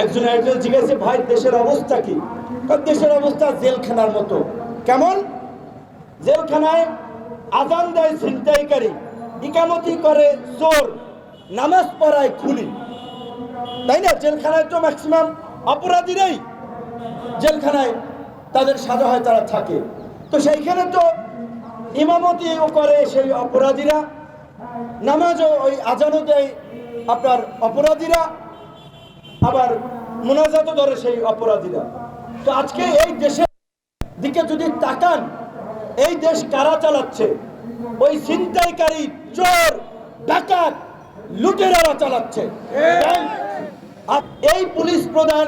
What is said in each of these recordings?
একজন একজন জিজ্ঞাসা ভাই, দেশের অবস্থা কি? দেশের অবস্থা? জেলখানার মতো। কেমন? জেলখানায় আজান দেয় ছিনতাইকারী। ইকামতি করে চোর। নামাজ পড়ায় খুনি। তাই না? জেলখানায় তো ম্যাক্সিমাম অপরাধীরাই জেলখানায় তাদের সাজা হয়, তারা থাকে। তো সেইখানে তো ইমামতিও করে সেই অপরাধীরা। নামাজও ওই আজানও দেয় আপনার অপরাধীরা। আবার মোনাজাতও ধরে সেই অপরাধীরা। তো আজকে এই দেশের দিকে যদি তাকান, এই দেশ কারা চালাচ্ছে? ওই ছিনতাইকারী, চোর, ডাকাত, লুটেরারা চালাচ্ছে। আর এই পুলিশ প্রধান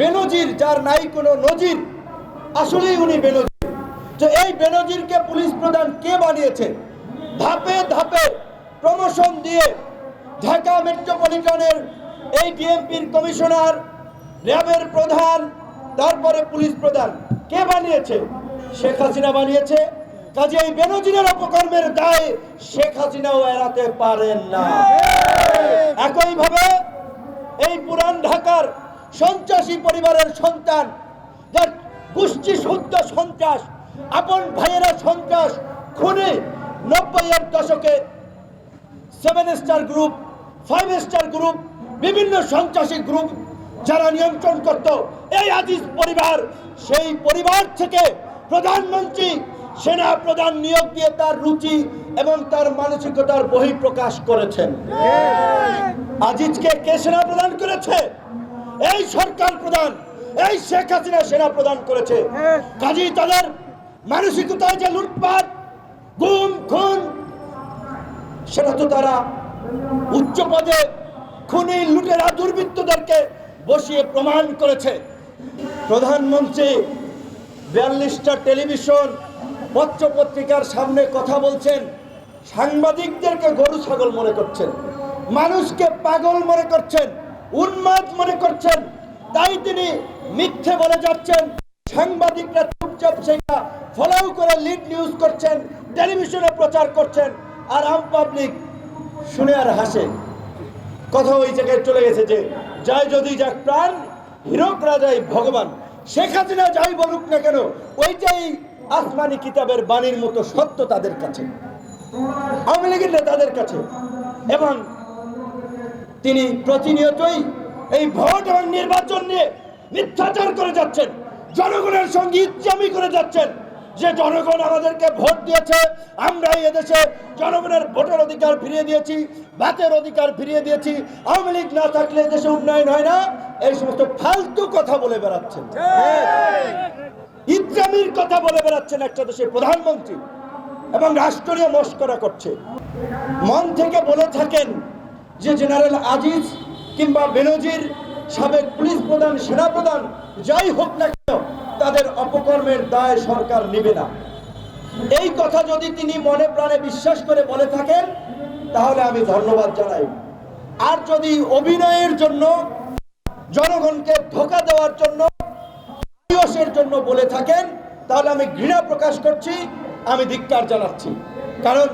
বেনজির, যার নাই কোনো নজির, আসলেই উনি বেনজির। তো এই বেনজিরকে পুলিশ প্রধান কে বানিয়েছে? ধাপে ধাপে প্রমোশন দিয়ে ঢাকা মেট্রোপলিটনের এই ডিএমপির কমিশনার, র্যাবের প্রধান, তারপরে পুলিশ প্রধান। কে বানিয়েছে? শেখ হাসিনা বানিয়েছে। কাজে এই বেনজিরের অপকর্মের দায় শেখ হাসিনাও এড়াতে পারেন না। একইভাবে এই পুরান ঢাকার সন্ত্রাসী পরিবারের সন্তান, যার গোষ্ঠী শুদ্ধ সন্ত্রাস, আপন ভাইয়েরা সন্ত্রাস, খুনে নব্বইয়ের দশকে seven star group five star group বিভিন্ন সন্ত্রাসী গ্রুপ যারা নিয়ন্ত্রণ করত, এই আজিজ পরিবার, সেই পরিবার থেকে প্রধানমন্ত্রী, সেনা প্রধান নিয়োগ দিয়ে তার রুচি এবং তার মানসিকতার বহিঃপ্রকাশ করেছেন। আজিজকে কে সেনা প্রদান করেছে? এই সরকার প্রধান, এই শেখ হাসিনা সেনা প্রদান করেছে। কাজী তাদের মানসিকতায় যে লুটপাট, গুম, খুন, সেটা তো তারা উচ্চ পদে খুনি লুটেরা দুর্বৃত্তদেরকে বসিয়ে প্রমাণ করেছে। প্রধানমন্ত্রী বিয়াল্লিশটা টেলিভিশন পত্র পত্রিকার সামনে কথা বলছেন। সাংবাদিকদেরকে গরু ছাগল মনে করছেন। মানুষকে পাগল মনে করছেন। উন্মাদ মনে করছেন। তাই তিনি মিথ্যে বলে যাচ্ছেন। সাংবাদিকরা চুপচাপ সেটা ফলো করে লিড নিউজ করছেন, টেলিভিশনে প্রচার করছেন। আর আম পাবলিক শুনে আর হাসে। কথা ওই জায়গায় চলে গেছে যে জয় যদি যাক প্রাণ, হীরক রাজাই ভগবান। শেখ হাসিনা যাই বলুক না কেন, ওইটাই আসমানি কিতাবের বাণীর মতো সত্য তাদের কাছে। আওয়ামী লীগের নেতাদের কাছে। এবং তিনি প্রতিনিয়তই এই ভোট এবং নির্বাচন নিয়ে মিথ্যাচার করে যাচ্ছেন। জনগণের সঙ্গে ইচ্ছামি করে যাচ্ছেন। যে জনগণ আমাদেরকে ভোট দিয়েছে আমরা এই দেশে জনগণের ভোটের অধিকার ফিরিয়ে দিয়েছি ভাতের অধিকার ফিরিয়ে দিয়েছি। আওয়ামী লীগ না থাকলে দেশে উন্নয়ন হয় না। এই সমস্ত ফালতু কথা বলে বেড়াচ্ছেন। ইচ্ছামির কথা বলে বেড়াচ্ছেন একটা দেশের প্রধানমন্ত্রী এবং রাষ্ট্রীয় মস্করা করছে। মন থেকে বলে থাকেন যে জেনারেল আজিজ কিংবা বেনজির সাবেক পুলিশ প্রধান সেনা প্রধান যাই হোক না তাদের অপকর্মের দায় সরকার নেবে না। এই কথা যদি তিনি মনে প্রাণে বিশ্বাস করে বলে থাকেন, তাহলে আমি ধন্যবাদ জানাই। আর যদি অভিনয়ের জন্য, জনগণকে ধোকা দেওয়ার জন্য জন্য বলে থাকেন, তাহলে আমি ঘৃণা প্রকাশ করছি, আমি ধিক্কার জানাচ্ছি। কারণ